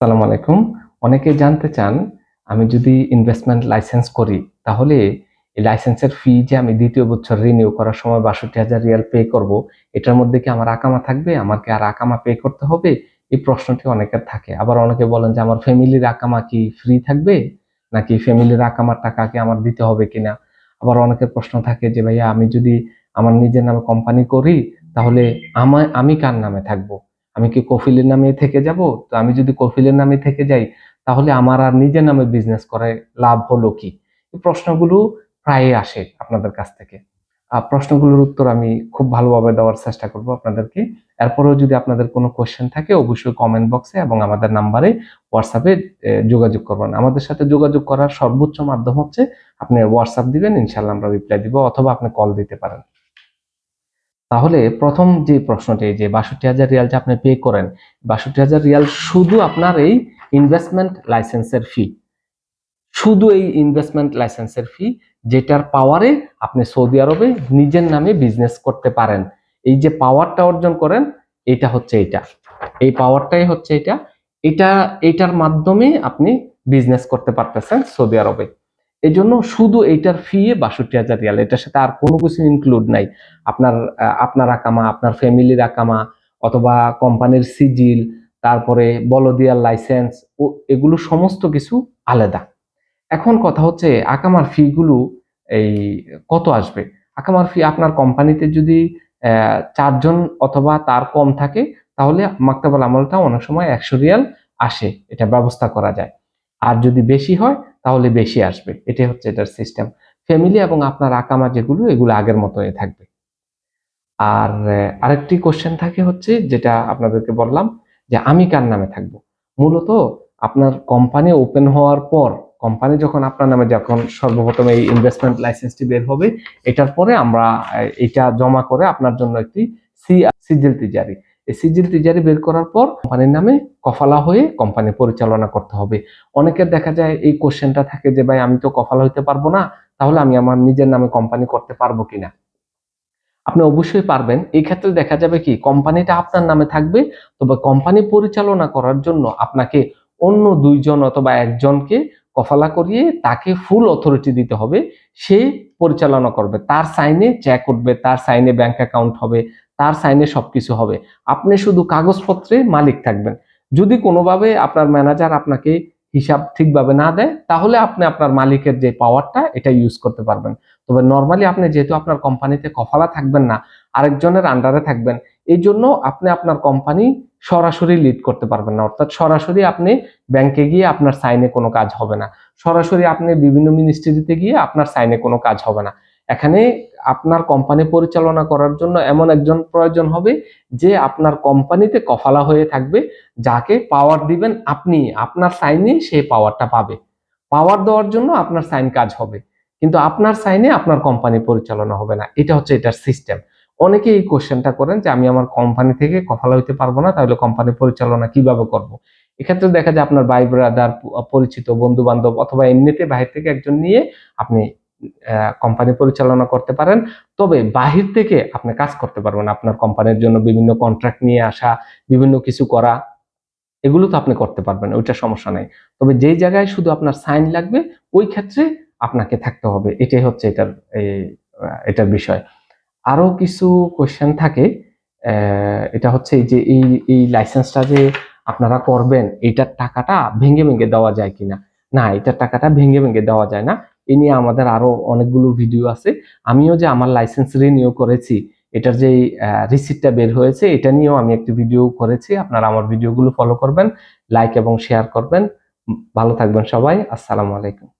আসসালামু আলাইকুম। অনেকে জানতে চান, আমি যদি ইনভেস্টমেন্ট লাইসেন্স করি, তাহলে এই লাইসেন্সের ফি যে আমি দ্বিতীয় বছর রিনিউ করার সময় বাষট্টি হাজার রিয়াল পে করব, এটার মধ্যে কি আমার আকামা থাকবে? আমাকে আর আকামা পে করতে হবে? এই প্রশ্নটি অনেকের থাকে। আবার অনেকে বলেন যে, আমার ফ্যামিলির আকামা কি ফ্রি থাকবে? নাকি ফ্যামিলির আকামার টাকা কি আমার দিতে হবে কিনা? আবার অনেকের প্রশ্ন থাকে যে, ভাইয়া, আমি যদি আমার নিজের নামে কোম্পানি করি, তাহলে আমার আমি কার নামে থাকব? আমি কি কফিলের নামে থেকে যাব? তো আমি যদি কফিলের নামে থেকে যাই, তাহলে আমার আর নিজের নামে বিজনেস করে লাভ হলো কি? প্রশ্নগুলো প্রায় আসে আপনাদের কাছ থেকে। প্রশ্নগুলোর উত্তর আমি খুব ভালোভাবে দেওয়ার চেষ্টা করব আপনাদেরকে। এরপরেও যদি আপনাদের কোনো কোয়েশ্চেন থাকে, অবশ্যই কমেন্ট বক্সে এবং আমাদের নাম্বারে হোয়াটসঅ্যাপে যোগাযোগ করবেন। আমাদের সাথে যোগাযোগ করার সর্বোচ্চ মাধ্যম হচ্ছে, আপনি হোয়াটসঅ্যাপ দিবেন ইনশাল্লাহ আমরা রিপ্লাই দিব অথবা আপনি কল দিতে পারেন। তাহলে প্রথম যে প্রশ্নটি, যে বাষট্টি হাজার রিয়াল যে আপনি পে করেন, বাষট্টি হাজার রিয়াল শুধু আপনার এই ইনভেস্টমেন্ট লাইসেন্সের ফি শুধু এই ইনভেস্টমেন্ট লাইসেন্সের ফি যেটার পাওয়ারে আপনি সৌদি আরবে নিজের নামে বিজনেস করতে পারেন। এই যে পাওয়ারটা অর্জন করেন, এটা হচ্ছে এটা। এই পাওয়ারটাই হচ্ছে এটা। এটা, এটার মাধ্যমে আপনি বিজনেস করতে পারতেছেন সৌদি আরবে। এই জন্য শুধু এইটার ফি বাষট্টি হাজার রিয়াল। এটার সাথে আর কোনো কিছু ইনক্লুড নাই। আপনার আপনার আকামা, আপনার ফ্যামিলির আকামা, অথবা কোম্পানির সিজিল, তারপরে বলদিয়ার লাইসেন্স ও এগুলো সমস্ত কিছু আলাদা। এখন কথা হচ্ছে, আকামার ফিগুলো এই কত আসবে? আকামার ফি আপনার কোম্পানিতে যদি চারজন অথবা তার কম থাকে, তাহলে মাক্তাবাল আমলটা অনেক সময় একশো রিয়াল আসে। এটা ব্যবস্থা করা যায়। আর যদি বেশি হয় তাহলে বেশি আসবে। এটাই হচ্ছে এটার সিস্টেম ফ্যামিলি এবং আপনার আকামা যেগুলো, এগুলো আগের মতোই থাকবে। আর আরেকটি কোশ্চেন থাকে হচ্ছে, যেটা আপনাদেরকে বললাম, যে আমি কার নামে থাকব? মূলত আপনার কোম্পানি ওপেন হওয়ার পর কোম্পানি যখন আপনার নামে যখন সর্বপ্রথম এই ইনভেস্টমেন্ট লাইসেন্সটি বের হবে, এটার পরে আমরা এটা জমা করে আপনার জন্য একটি সি সিজিল তিজারি এই সিজিল বের করার পর কোম্পানির নামে কফালা হয়ে কোম্পানি পরিচালনা করতে হবে। অনেকের দেখা যায় এই কোশ্চেনটা থাকে যে, ভাই, আমি তো কফালা হইতে পারব না, তাহলে আমি আমার নিজের নামে কোম্পানি করতে পারব কিনা? আপনি অবশ্যই পারবেন। এই ক্ষেত্রে দেখা যাবে কি, কোম্পানিটা আপনার নামে থাকবে, তবে কোম্পানি পরিচালনা করার জন্য আপনাকে অন্য দুইজন অথবা একজনকে কফালা করিয়ে তাকে ফুল অথরিটি দিতে হবে। সে পরিচালনা করবে। তার সাইনে চেক উঠবে তার সাইনে ব্যাংক অ্যাকাউন্ট হবে তার সাইনে সব কিছু হবে। আপনি শুধু কাগজপত্রে মালিক থাকবেন। যদি কোনোভাবে আপনার ম্যানেজার আপনাকে হিসাব ঠিকভাবে না দেয়, তাহলে আপনি আপনার মালিকের যে পাওয়ারটা, এটা ইউজ করতে পারবেন। তবে নর্মালি আপনি যেহেতু আপনার কোম্পানিতে কফালা থাকবেন না, আরেকজনের আন্ডারে থাকবেন এই জন্য আপনি আপনার কোম্পানি সরাসরি লিড করতে পারবেন না। অর্থাৎ সরাসরি আপনি ব্যাংকে গিয়ে আপনার সাইনে কোনো কাজ হবে না। সরাসরি আপনি বিভিন্ন মিনিস্ট্রিতে গিয়ে আপনার সাইনে কোনো কাজ হবে না। এখানে আপনার কোম্পানি পরিচালনা করার জন্য এমন একজন প্রয়োজন হবে যে আপনার কোম্পানিতে কফালা হয়ে থাকবে, যাকে পাওয়ার দিবেন আপনি, আপনার সাইনে সেই পাওয়ারটা পাবে। পাওয়ার দেওয়ার জন্য আপনার সাইন কাজ হবে, কিন্তু আপনার সাইনে আপনার কোম্পানি পরিচালনা হবে না। এটা হচ্ছে এটার সিস্টেম অনেকে এই কোশ্চেনটা করেন যে, আমি আমার কোম্পানি থেকে কফালা হইতে পারব না, তাহলে কোম্পানি পরিচালনা কীভাবে করব। এক্ষেত্রে দেখা যায় আপনার ভাই ব্রাদার পরিচিত বন্ধু বান্ধব অথবা এমনিতে বাহির থেকে একজন নিয়ে আপনি কোম্পানি পরিচালনা করতে পারেন। তবে বাহির থেকে আপনি কাজ করতে পারবেন। আপনার কোম্পানির জন্য বিভিন্ন কন্ট্রাক্ট নিয়ে আসা, বিভিন্ন কিছু করা, এগুলো তো আপনি করতে পারবেন, ওইটা সমস্যা নেই। তবে যেই জায়গায় শুধু আপনার সাইন লাগবে, ওই ক্ষেত্রে আপনাকে থাকতে হবে। এটাই হচ্ছে এটার এটার বিষয়। আরও কিছু কোয়েশ্চেন থাকে এটা হচ্ছে যে এই এই লাইসেন্সটা যে আপনারা করবেন এইটার টাকাটা ভেঙে ভেঙে দেওয়া যায় কিনা? না, এটার টাকাটা ভেঙে ভেঙে দেওয়া যায় না। এ নিয়ে আমাদের আরও অনেকগুলো ভিডিও আছে। আমিও যে আমার লাইসেন্স রিনিউ করেছি, এটার যে রিসিপ্টটা বের হয়েছে, এটা নিয়েও আমি একটি ভিডিও করেছি। আপনারা আমার ভিডিওগুলো ফলো করবেন লাইক এবং শেয়ার করবেন। ভালো থাকবেন সবাই, আসসালামু আলাইকুম।